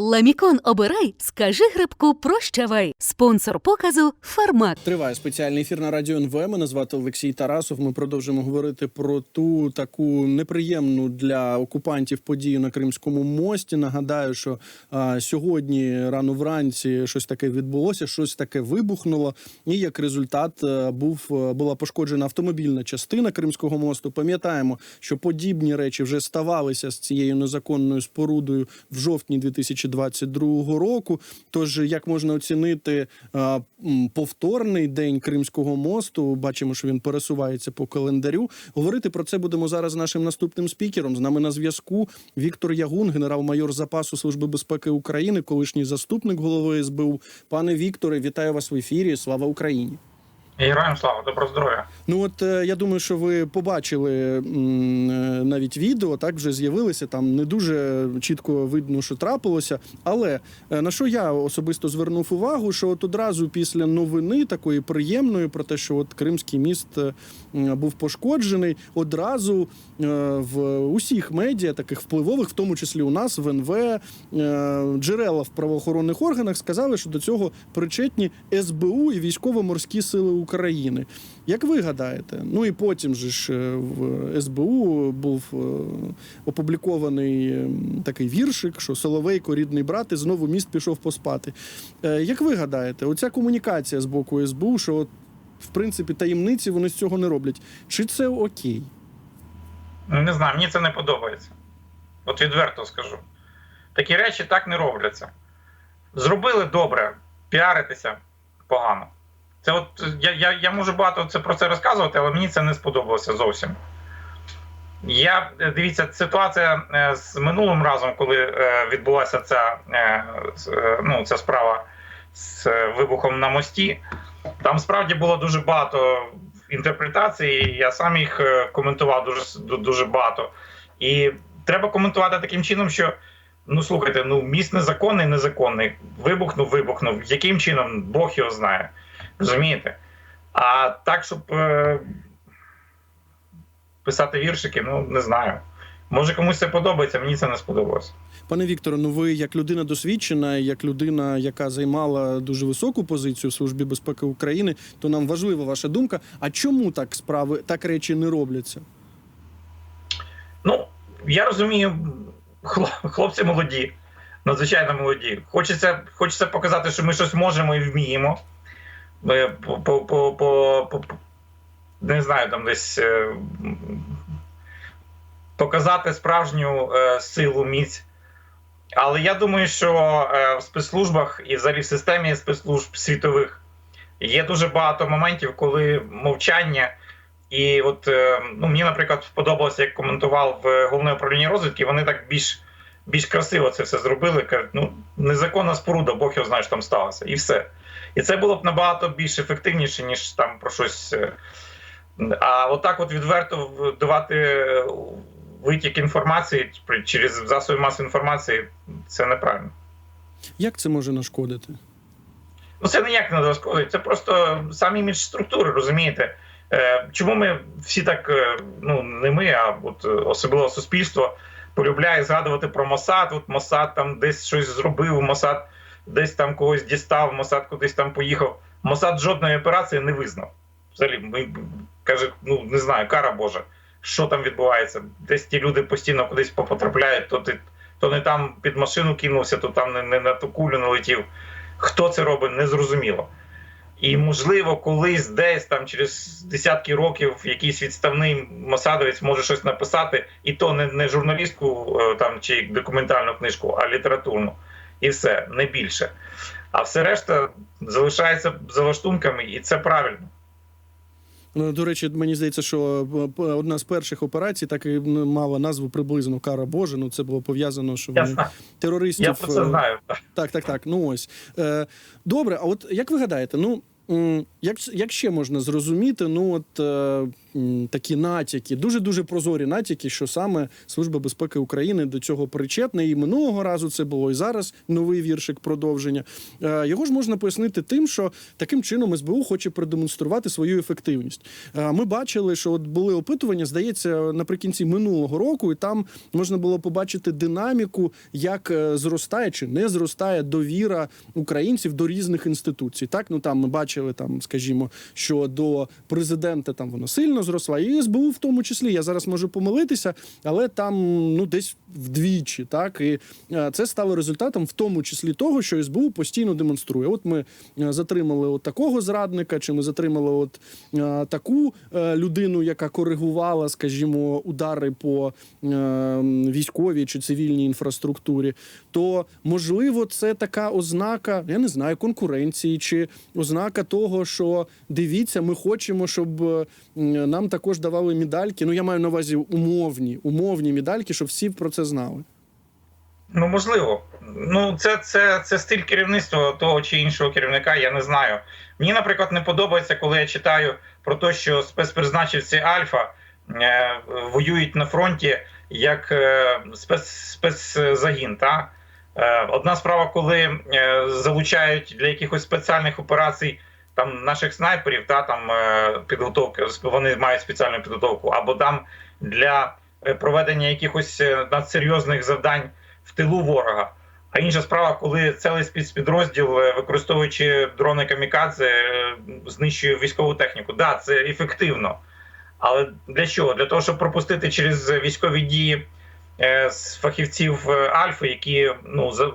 Ламікон обирай, скажи грибку прощавай. Спонсор показу Фармак. Триває спеціальний ефір на радіо НВ. Мене звати Олексій Тарасов. Ми продовжимо говорити про ту таку неприємну для окупантів подію на Кримському мості. Нагадаю, що а, сьогодні рано вранці щось таке відбулося, щось таке вибухнуло. І як результат е, був е, була пошкоджена автомобільна частина Кримського мосту. Пам'ятаємо, що подібні речі вже ставалися з цією незаконною спорудою в жовтні 2022 року. Тож як можна оцінити повторний день Кримського мосту? Бачимо, що він пересувається по календарю. Говорити про це будемо зараз нашим наступним спікером. З нами на зв'язку Віктор Ягун, генерал-майор запасу Служби безпеки України, колишній заступник голови СБУ. Пане Вікторе, вітаю вас в ефірі. Слава Україні! Героям слава, доброго здоров'я. Ну от е, я думаю, що ви побачили е, навіть відео, так вже з'явилися. Там не дуже чітко видно, що трапилося. Але е, на що я особисто звернув увагу, що от одразу після новини такої приємної про те, що от Кримський міст був пошкоджений, одразу в усіх медіа, таких впливових, в тому числі у нас в НВ, джерела в правоохоронних органах сказали, що до цього причетні СБУ і військово-морські сили України. Як ви гадаєте? Ну і потім же ж е, в СБУ був е, опублікований такий віршик, що Соловейко, рідний брат, і знову міст пішов поспати. Е, Як ви гадаєте, оця комунікація з боку СБУ, що от, в принципі таємниці вони з цього не роблять, чи це окей? Ну, Не знаю, мені це не подобається. От відверто скажу. Такі речі так не робляться. Зробили добре, піаритися погано. Це от я, я, я можу багато це про це розказувати, але мені це не сподобалося зовсім. Я е, дивіться, ситуація е, з минулим разом, коли е, відбулася ця, ну, ця справа з вибухом на мості, там справді було дуже багато інтерпретацій. Я сам їх коментував дуже дуже багато. І треба коментувати таким чином, що ну слухайте, ну міст незаконний, незаконний. Вибухнув, вибухнув. Яким чином Бог його знає. Розумієте? А так, щоб е, писати віршики, ну не знаю. Може комусь це подобається, мені це не сподобалося. Пане Вікторе, ну ви як людина досвідчена, як людина, яка займала дуже високу позицію в службі безпеки України, то нам важлива ваша думка. А чому так справи, так речі не робляться? Ну, я розумію, хлопці молоді, надзвичайно молоді. Хочеться, хочеться показати, що ми щось можемо і вміємо. Ми по, по, по, по, не знаю, там десь е, показати справжню е, силу, міць. Але я думаю, що е, в спецслужбах і взагалі в системі спецслужб світових є дуже багато моментів, коли мовчання. І от ну, мені, наприклад, сподобалося, як коментував в головне управління розвідки. Вони так більш більш красиво це все зробили. Кажуть, ну незаконна споруда, Бог його знає, що там сталося, і все. І це було б набагато більш ефективніше, ніж там про щось. е, А отак, от відверто давати витік інформації через засоби масової інформації, це неправильно. Як це може нашкодити? Ну, це ніяк не розколить, це просто самі імідж структури, розумієте? Е, чому ми всі так, е, ну не ми, а от особливо суспільство полюбляє згадувати про Мосад. От Мосад там десь щось зробив, Мосад десь там когось дістав, Мосад кудись там поїхав. Мосад жодної операції не визнав. Взагалі, ми каже, ну не знаю, кара Божа, що там відбувається. Десь ті люди постійно кудись потрапляють, то ти то не там під машину кинувся, то там не, не на ту кулю налетів. Хто це робить, незрозуміло. І, можливо, колись десь там через десятки років якийсь відставний масадовець може щось написати, і то не, не журналістську е, там чи документальну книжку, а літературну. І все, не більше. А все решта залишається за лаштунками, і це правильно. Ну, до речі, мені здається, що е, одна з перших операцій так і мала назву приблизно Кара Божа. Ну це було пов'язано, що вони знаю. терористів. Я про це е, знаю. Так, так, так. Ну ось. Е, добре, а от як ви гадаєте, ну як, як ще можна зрозуміти, ну от е, такі натяки, дуже дуже прозорі натяки, що саме Служба безпеки України до цього причетна. І минулого разу це було, і зараз новий віршик продовження. Е, його ж можна пояснити тим, що таким чином СБУ хоче продемонструвати свою ефективність. Е, ми бачили, що от були опитування, здається, наприкінці минулого року, і там можна було побачити динаміку, як е, зростає чи не зростає довіра українців до різних інституцій. Так, ну там ми бачили там, скажімо, що до президента там воно сильно зросла, і СБУ в тому числі. Я зараз можу помилитися, але там ну десь вдвічі. Так і е, це стало результатом, в тому числі того, що СБУ постійно демонструє. От ми е, затримали от такого зрадника, чи ми затримали от е, таку людину, яка коригувала, скажімо, удари по е, військовій чи цивільній інфраструктурі. То можливо, це така ознака, я не знаю, конкуренції чи ознака того, що дивіться, ми хочемо, щоб е, нам також давали медальки. Ну я маю на увазі умовні, умовні медальки, щоб всі про це знали. Ну, можливо. Ну, це, це, це стиль керівництва того чи іншого керівника, я не знаю. Мені, наприклад, не подобається, коли я читаю про те, що спецпризначивці Альфа е, воюють на фронті як е, спец. Та? Е, одна справа, коли е, залучають для якихось спеціальних операцій там наших снайперів, та там е, підготовки, вони мають спеціальну підготовку, або там для проведення якихось надсерйозних завдань в тилу ворога. А інша справа, коли цілий спецпідрозділ, використовуючи дрони камікадзе, знищує військову техніку. Да, це ефективно. Але для чого? Для того, щоб пропустити через військові дії з фахівців е, Альфи, які ну з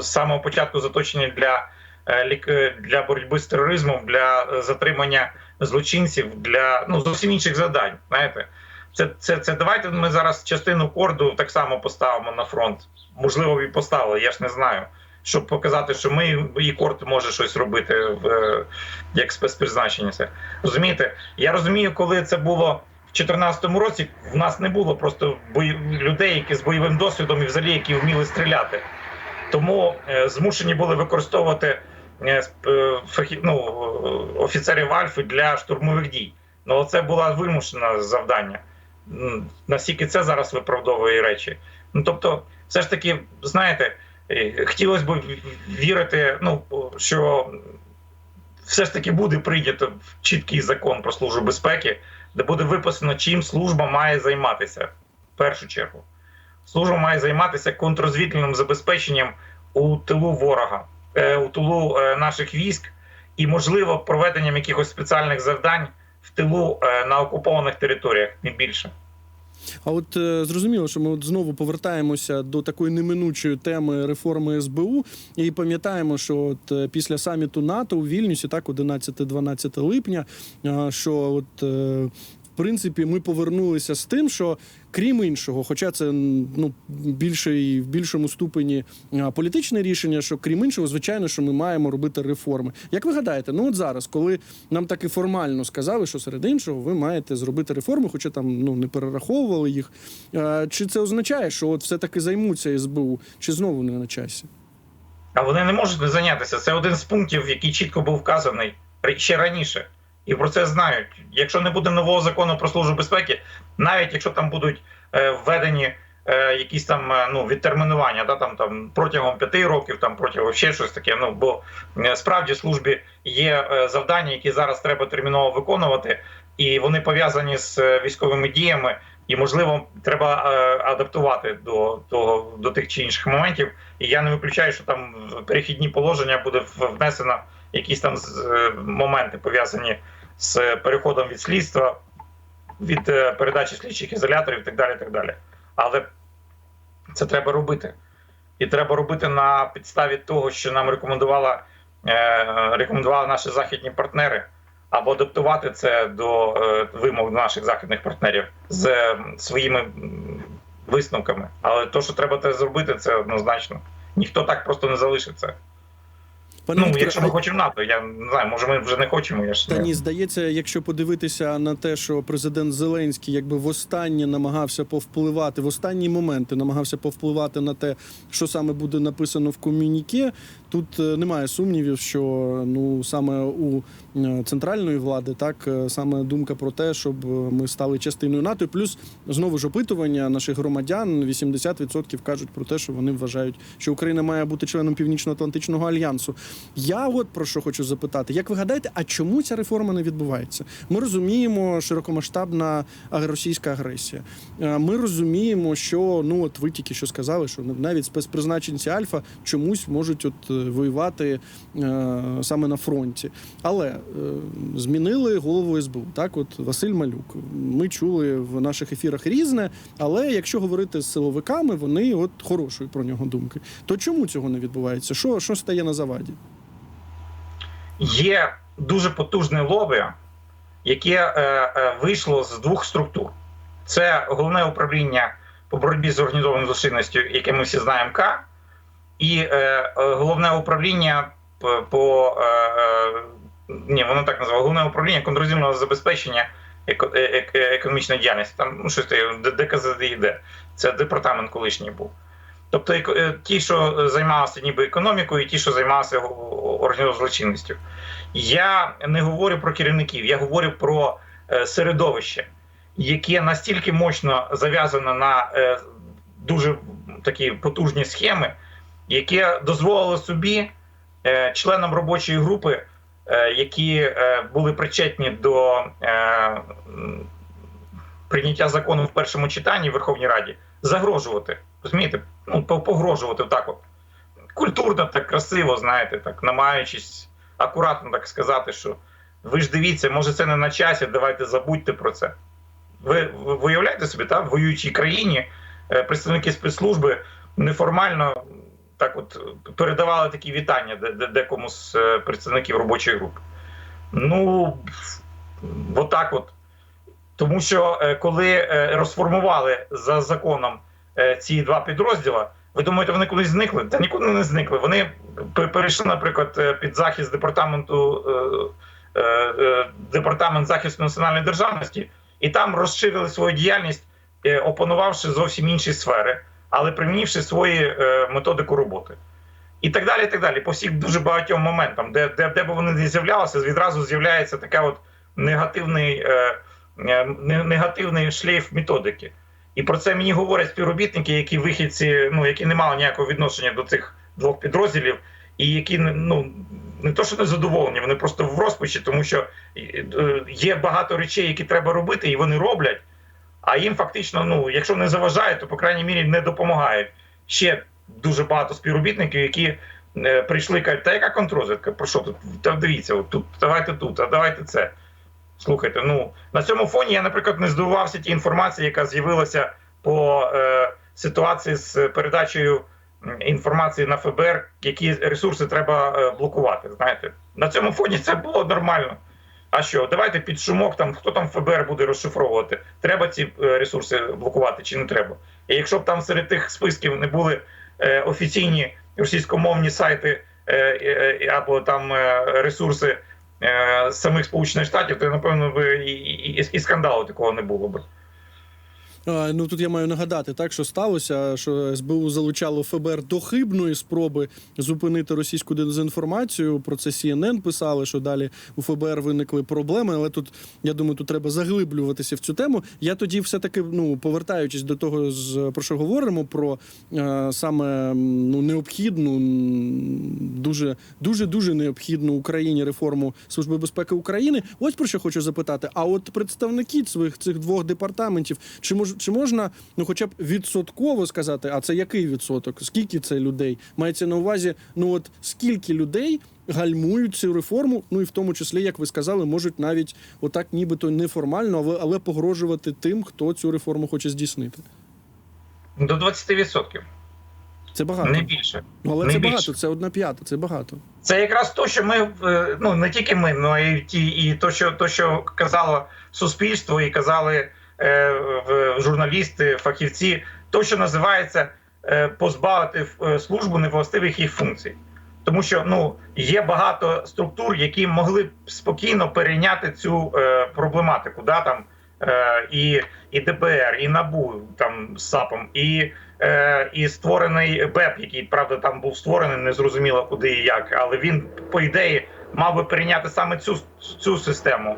самого початку заточені для, е, лік- для боротьби з тероризмом, для е, затримання злочинців, для ну зовсім інших завдань. Знаєте, це, це, це давайте ми зараз частину корду так само поставимо на фронт. Можливо, і поставили, я ж не знаю. Щоб показати, що ми і корт може щось робити в е, як спецпризначення. Це розумієте? Я розумію, коли це було 2014 році. В нас не було просто людей, які з бойовим досвідом і взагалі які вміли стріляти. Тому е, змушені були використовувати е, е, ну, офіцерів Альфи для штурмових дій. Ну це було вимушене завдання. Наскільки це зараз виправдовує речі? Ну тобто, все ж таки, знаєте, хотілося б вірити, ну що все ж таки буде прийнято чіткий закон про службу безпеки, де буде виписано, чим служба має займатися в першу чергу. Служба має займатися контррозвідувальним забезпеченням у тилу ворога, е, у тилу е, наших військ, і, можливо, проведенням якихось спеціальних завдань в тилу е, на окупованих територіях, не більше. А от е, зрозуміло, що ми от знову повертаємося до такої неминучої теми реформи СБУ, і пам'ятаємо, що от е, після саміту НАТО у Вільнюсі, так 11-12 липня, е, що от. Принципі, ми повернулися з тим, що крім іншого, хоча це ну більше в більшому ступені політичне рішення, що крім іншого, звичайно, що ми маємо робити реформи. Як ви гадаєте, ну от зараз, коли нам так і формально сказали, що серед іншого ви маєте зробити реформи, хоча там ну не перераховували їх. Чи це означає, що от все таки займуться СБУ, чи знову не на часі? А вони не можуть не зайнятися. Це один з пунктів, який чітко був вказаний ще раніше. І про це знають. Якщо не буде нового закону про службу безпеки, навіть якщо там будуть е, введені е, якісь там е, ну, відтермінування, да, там, там, протягом п'яти років, там, протягом ще щось таке. Ну, бо справді службі є завдання, які зараз треба терміново виконувати, і вони пов'язані з військовими діями. І можливо, треба адаптувати до того до тих чи інших моментів. І я не виключаю, що там перехідні положення буде внесено якісь там е, моменти пов'язані з переходом від слідства, від е, передачі слідчих ізоляторів і так далі. так далі. Але це треба робити. І треба робити на підставі того, що нам рекомендувала, е, рекомендували наші західні партнери, або адаптувати це до вимог наших західних партнерів з своїми висновками. Але то, що треба це зробити, це однозначно. Ніхто так просто не залишить це. Пане ну, Вікторе, якщо ми а- хочемо НАТО, я не знаю, може ми вже не хочемо. Я ж Та ні, здається, якщо подивитися на те, що президент Зеленський якби востаннє намагався повпливати, в останні моменти намагався повпливати на те, що саме буде написано в комюніке. Тут е, немає сумнівів, що ну саме у е, центральної влади, так е, саме думка про те, щоб ми стали частиною НАТО. Плюс знову ж опитування наших громадян 80% кажуть про те, що вони вважають, що Україна має бути членом Північно-Атлантичного альянсу. Я от про що хочу запитати: як ви гадаєте, а чому ця реформа не відбувається? Ми розуміємо широкомасштабна російська агресія. Е, Ми розуміємо, що ну от ви тільки що сказали, що навіть спецпризначенці Альфа чомусь можуть от воювати е, саме на фронті. Але е, змінили голову СБУ. Так, от Василь Малюк. Ми чули в наших ефірах різне, але якщо говорити з силовиками, вони от хорошої про нього думки. То чому цього не відбувається? Що, що стає на заваді? Є дуже потужне лобі, яке е, е, вийшло з двох структур: це головне управління по боротьбі з організованою злочинністю, яке ми всі знаємо К, і е, е, головне управління по, е, е, ні, воно так називає головне управління контррозвідувального забезпечення еко, е, економічної діяльності. Там ну щось ДКЗДІД. Це департамент колишній був. Тобто ті, що займалися ніби економікою, і ті, що займалися організованою злочинністю. Я не говорю про керівників, я говорю про е, середовище, яке настільки мощно зав'язано на е, дуже такі потужні схеми, яке дозволило собі е, членам робочої групи, які були причетні до прийняття закону в першому читанні в Верховній Раді, загрожувати. Розумієте? Ну, по- погрожувати так от. Культурно, так красиво, знаєте, так намагаючись акуратно так сказати, що ви ж дивіться, може це не на часі, давайте забудьте про це. Ви, ви виявляєте собі, так, в воюючій країні е, представники спецслужби неформально так от передавали такі вітання де- де- декому з е, представників робочої групи. Ну, отак от. Тому що е, коли розформували за законом ці два підрозділи, ви думаєте, вони кудись зникли? Та нікуди не зникли. Вони перейшли, наприклад, е, під захист департаменту е, е, департамент захисту національної державності, і там розширили свою діяльність, опанувавши зовсім інші сфери, але примінивши свої е, методику роботи. І так далі, і так далі. По всіх дуже багатьом моментам, де, де, де б вони не з'являлися, відразу з'являється така от негативний, е, негативний шлейф методики. І про це мені говорять співробітники, які вихідці, ну які не мали ніякого відношення до цих двох підрозділів, і які ну не то, що не задоволені, вони просто в розпачі, тому що е, є багато речей, які треба робити, і вони роблять. А їм фактично, ну якщо не заважають, то по крайній мірі не допомагають. Ще дуже багато співробітників, які е, прийшли і кажуть, та яка контрозвідка? Про що тут? Та дивіться, от тут давайте тут, а давайте це. Слухайте, ну на цьому фоні я, наприклад, не здивувався ті інформації, яка з'явилася по е, ситуації з передачею інформації на ФБР, які ресурси треба е, блокувати. Знаєте, на цьому фоні це було нормально. А що, давайте під шумок, там хто там ФБР буде розшифровувати, треба ці е, ресурси блокувати чи не треба. І якщо б там серед тих списків не були е, офіційні російськомовні сайти або там ресурси самих Сполучених Штатів, то напевно би і, і, і скандалу такого не було б. Ну тут я маю нагадати, так що сталося, що СБУ залучало ФБР до хибної спроби зупинити російську дезінформацію. Про це CNN писали, що далі у ФБР виникли проблеми. Але тут я думаю, тут треба заглиблюватися в цю тему. Я тоді, все таки, ну повертаючись до того, з про що говоримо, про е, саме ну необхідну, дуже дуже дуже необхідну Україні реформу Служби безпеки України. Ось про що хочу запитати. А от представники цих цих двох департаментів, чи мож чи можна ну, хоча б відсотково сказати, а це який відсоток? Скільки це людей? Мається на увазі, ну от скільки людей гальмують цю реформу, ну і в тому числі, як ви сказали, можуть навіть отак, нібито неформально, але, але погрожувати тим, хто цю реформу хоче здійснити. До 20%, Це багато. не більше. Ну, але не це більше. багато, це одна п'ята, це багато. Це якраз то, що ми е, ну не тільки ми, ну і ті, і то, що то, що казало суспільство, і казали журналісти, фахівці, то, що називається е, позбавити е, службу невластивих їх функцій. Тому що ну є багато структур, які могли б спокійно перейняти цю е, проблематику. Да, там е, і, і ДБР, і НАБУ там з САПом, і, е, і створений БЕП, який правда там був створений, незрозуміло куди і як, але він по ідеї мав би перейняти саме цю, цю систему.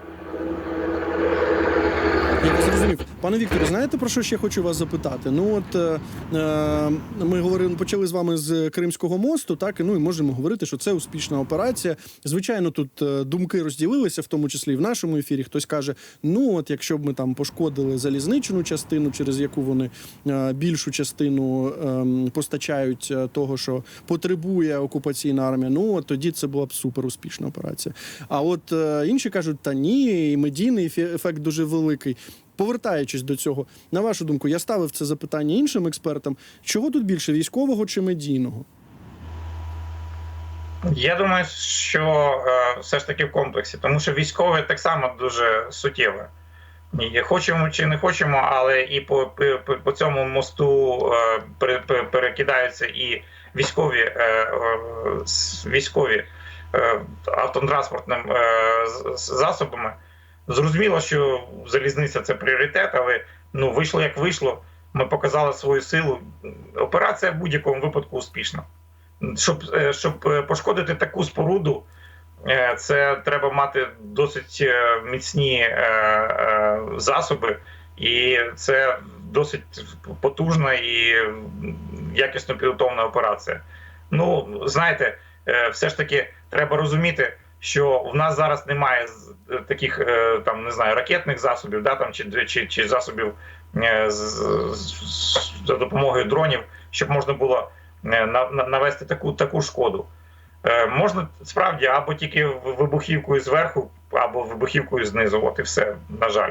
Зрозумів. Пане Вікторе, знаєте про що ще хочу вас запитати? Ну от е, е, ми говорили, почали з вами з Кримського мосту, так і ну і можемо говорити, що це успішна операція. Звичайно, тут е, думки розділилися, в тому числі і в нашому ефірі. Хтось каже: ну от якщо б ми там пошкодили залізничну частину, через яку вони е, більшу частину е, постачають того, що потребує окупаційна армія, ну от тоді це була б супер успішна операція. А от е, інші кажуть, та ні, і медійний ефект дуже великий. Повертаючись до цього, на вашу думку, я ставив це запитання іншим експертам. Чого тут більше військового чи медійного? Я думаю, що е, все ж таки в комплексі, тому що військове так само дуже суттєве. Хочемо чи не хочемо, але і по, по, по цьому мосту е, пере- пере- перекидаються і військові е, е, військові е, автотранспортним е, засобами. Зрозуміло, що залізниця це пріоритет, але ну вийшло як вийшло. Ми показали свою силу. Операція в будь-якому випадку успішна щоб, е, щоб е, пошкодити таку споруду, е, це треба мати досить міцні засоби, і це досить потужна і якісно підготовлена операція. Ну, знаєте, все ж таки треба розуміти, що в нас зараз немає е, таких е, там не знаю ракетних засобів, да там чи чи, чи засобів е, за допомогою дронів, щоб можна було на- на- навести таку таку шкоду. Можна справді або тільки вибухівкою зверху, або вибухівкою знизу. От і все, на жаль.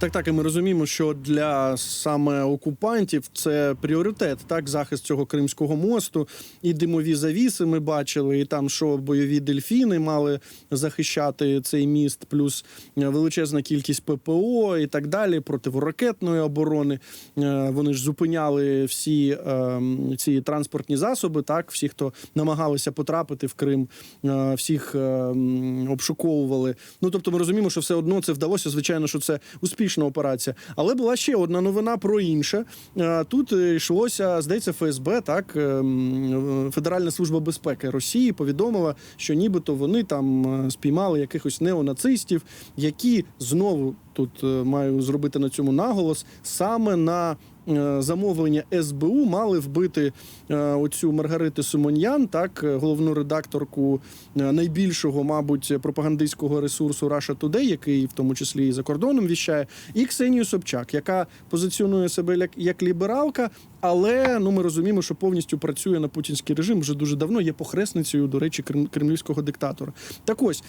Так, так, і ми розуміємо, що для саме окупантів це пріоритет, так, захист цього Кримського мосту, і димові завіси ми бачили, і там, що бойові дельфіни мали захищати цей міст, плюс е, величезна кількість ППО і так далі, противоракетної оборони. Е, Вони ж зупиняли всі е, ці транспортні засоби, так, всі, хто намагалися потрапити в Крим, е, всіх е, обшуковували. Ну тобто, ми розуміємо, що все одно це вдалося. Звичайно, що це успішна операція. Але була ще одна новина про інше. Е, Тут йшлося, здається, ФСБ, так е, Федеральна служба безпеки Росії повідомила, що нібито вони там е, спіймали якихось неонацистів, які знову тут е, маю зробити на цьому наголос саме на. е, Замовлення СБУ мали вбити е, оцю Маргарити Симоньян, так головну редакторку найбільшого, мабуть, пропагандистського ресурсу Russia Today, який в тому числі і за кордоном віщає, і Ксенію Собчак, яка позиціонує себе як, як лібералка, але ну ми розуміємо, що повністю працює на путінський режим вже дуже давно. Є похресницею, до речі, крем- кремлівського диктатора. Так ось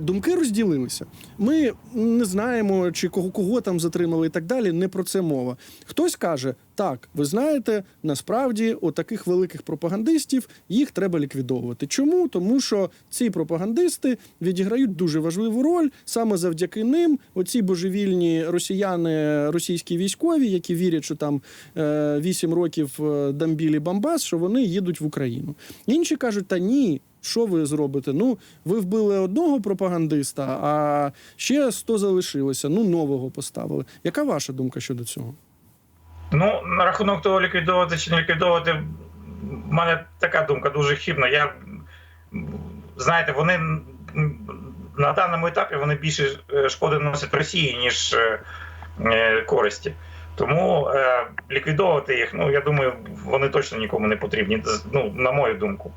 думки розділилися. Ми не знаємо, чи кого кого там затримали і так далі. Не про це мова. Хтось каже: так, ви знаєте, насправді у таких великих пропагандистів їх треба ліквідовувати. Чому? Тому що ці пропагандисти відіграють дуже важливу роль саме завдяки ним. Оці божевільні росіяни, російські військові, які вірять, що там е, 8 років е, дамбілі Бамбас, що вони їдуть в Україну. Інші кажуть, та ні. Що ви зробите? Ну, ви вбили одного пропагандиста, а ще 100 залишилося. Ну, нового поставили. Яка ваша думка щодо цього? Ну, на рахунок того, ліквідовувати чи не ліквідовувати, в мене така думка дуже хибна. Я знаєте, вони на даному етапі вони більше е, шкоди носять Росії, ніж е, е, користі. Тому е, ліквідовувати їх, ну я думаю, вони точно нікому не потрібні. Ну, на мою думку.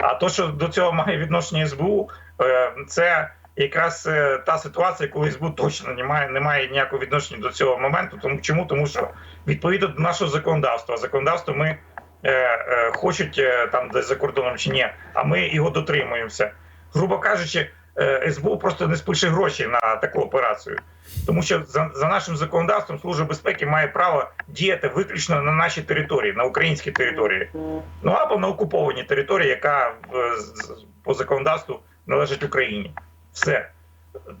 А то, що до цього має відношення СБУ, е, це якраз е, та ситуація, коли СБУ точно не має, не має ніякого відношення до цього моменту. Тому чому? Тому що відповідно до нашого законодавства, законодавство ми е, е, хочуть е, там десь за кордоном чи ні, а ми його дотримуємося. Грубо кажучи, СБУ просто не спише гроші на таку операцію. Тому що за, за нашим законодавством Служба безпеки має право діяти виключно на нашій території, на українській території, ну або на окупованій території, яка е, по законодавству належить Україні. Все.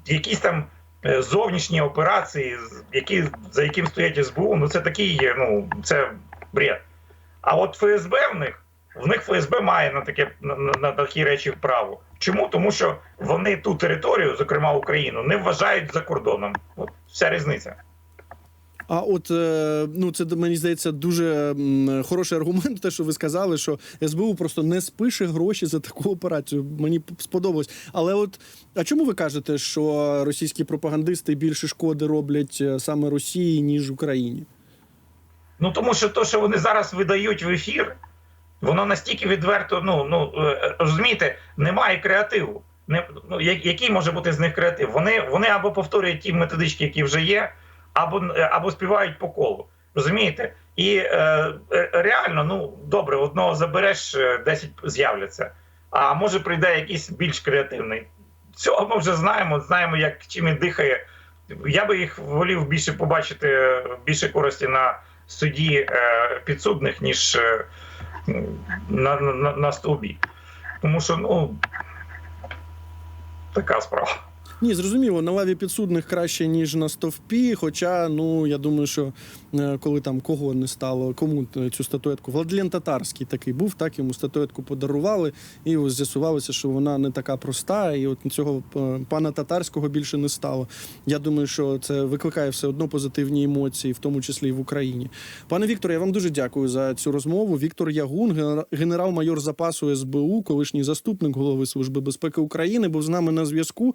Якісь там е, зовнішні операції, які, за яким стоять СБУ, ну це такий, ну це бред. А от ФСБ в них В них ФСБ має на таке на, на, на такі речі право. Чому? Тому що вони ту територію, зокрема Україну, не вважають за кордоном. От вся різниця. А от е, ну це мені здається дуже хороший аргумент, те, що ви сказали, що СБУ просто не спише гроші за таку операцію. Мені сподобалось. Але от а чому ви кажете, що російські пропагандисти більше шкоди роблять е, саме Росії ніж Україні? Ну тому що то, що вони зараз видають в ефір, воно настільки відверто. Ну ну е, розумієте, немає креативу. Не ну який може бути з них креатив? Вони вони або повторюють ті методички, які вже є, або е, або співають по колу. Розумієте? І е, е, реально, ну добре, одного забереш, е, 10 з'являться. А може прийде якийсь більш креативний. Цього ми вже знаємо, знаємо, як чим він дихає. Я би їх волів більше побачити більше користі на суді е, підсудних, ніж е, на, на, на стовбі. Тому що, ну, така справа. Ні, зрозуміло, на лаві підсудних краще, ніж на стовпі. Хоча, ну я думаю, що е, коли там кого не стало, кому е, цю статуетку, Владлен Татарський такий був, так йому статуетку подарували, і ось з'ясувалося, що вона не така проста, і от цього е, пана татарського більше не стало. Я думаю, що це викликає все одно позитивні емоції, в тому числі і в Україні. Пане Вікторе, я вам дуже дякую за цю розмову. Віктор Ягун, генера- генерал-майор запасу СБУ, колишній заступник голови Служби безпеки України, був з нами на зв'язку.